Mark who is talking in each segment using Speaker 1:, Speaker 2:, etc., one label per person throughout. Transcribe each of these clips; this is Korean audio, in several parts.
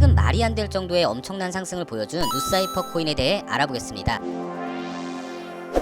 Speaker 1: 최근 말이 안 될 정도의 엄청난 상승을 보여준 누사이퍼 코인에 대해 알아보겠습니다.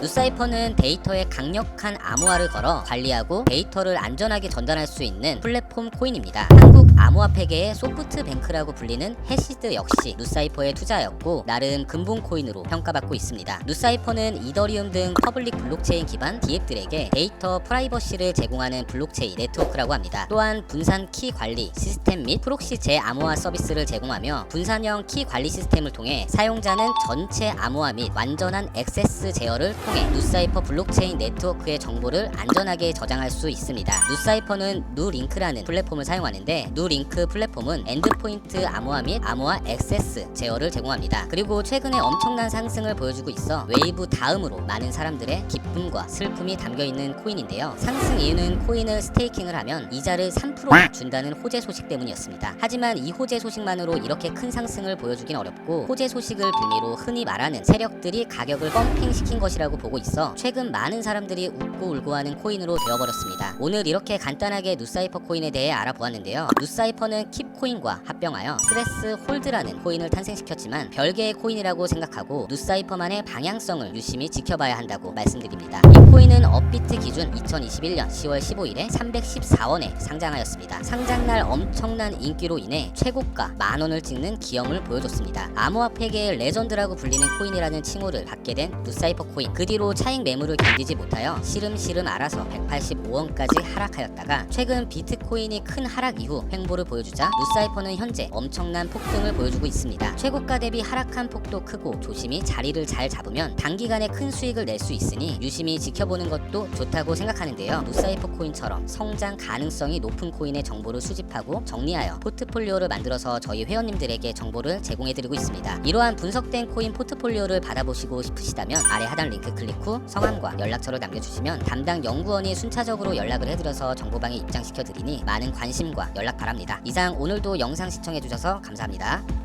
Speaker 1: 누사이퍼는 데이터에 강력한 암호화를 걸어 관리하고 데이터를 안전하게 전달할 수 있는 플랫폼 코인입니다. 한국 암호화 폐계의 소프트뱅크라고 불리는 해시드 역시 누사이퍼의 투자였고 나름 근본 코인으로 평가받고 있습니다. 누사이퍼는 이더리움 등 퍼블릭 블록체인 기반 디앱들에게 데이터 프라이버시를 제공하는 블록체인 네트워크라고 합니다. 또한 분산 키 관리 시스템 및 프록시 재암호화 서비스를 제공하며 분산형 키 관리 시스템을 통해 사용자는 전체 암호화 및 완전한 액세스 제어를 통해 누사이퍼 블록체인 네트워크의 정보를 안전하게 저장할 수 있습니다. 누사이퍼는 누링크라는 플랫폼을 사용하는데 누링크 플랫폼은 엔드포인트 암호화 및 암호화 액세스 제어를 제공합니다. 그리고 최근에 엄청난 상승을 보여주고 있어 웨이브 다음으로 많은 사람들의 기쁨과 슬픔이 담겨 있는 코인인데요. 상승 이유는 코인을 스테이킹을 하면 이자를 3% 준다는 호재 소식 때문이었습니다. 하지만 이 호재 소식만으로 이렇게 큰 상승을 보여주긴 어렵고 호재 소식을 빌미로 흔히 말하는 세력들이 가격을 펌핑 시킨 것이라고 보고 있어 최근 많은 사람들이 웃고 울고 하는 코인으로 되어버렸습니다. 오늘 이렇게 간단하게 누사이퍼 코인에 대해 알아보았는데요. 누사이퍼는 킵코인과 합병하여 스레스 홀드라는 코인을 탄생시켰지만 별개의 코인이라고 생각하고 누사이퍼만의 방향성을 유심히 지켜봐야 한다고 말씀드립니다. 이 코인은 업비트 기준 2021년 10월 15일에 314원에 상장하였습니다. 상장날 엄청난 인기로 인해 최고가 만 원을 찍는 기염을 보여줬습니다. 암호화 폐계의 레전드라고 불리는 코인이라는 칭호를 받게 된 누사이퍼 코인. 그 뒤로 차익 매물을 견디지 못하여 시름시름 알아서 185원까지 하락하였다가 최근 비트코인이 큰 하락 이후 횡보를 보여주자 누사이퍼는 현재 엄청난 폭등을 보여주고 있습니다. 최고가 대비 하락한 폭도 크고 조심히 자리를 잘 잡으면 단기간에 큰 수익을 낼 수 있으니 유심히 지켜보는 것도 좋다고 생각하는데요. 누사이퍼 코인처럼 성장 가능성이 높은 코인의 정보를 수집하고 정리하여 포트폴리오를 만들어서 저희 회원님들에게 정보를 제공해드리고 있습니다. 이러한 분석된 코인 포트폴리오를 받아보시고 싶으시다면 아래 하단 링크 클릭 후 성함과 연락처를 남겨주시면 담당 연구원이 순차적으로 연락을 해드려서 정보방에 입장시켜드리니 많은 관심과 연락 바랍니다. 이상 오늘도 영상 시청해주셔서 감사합니다.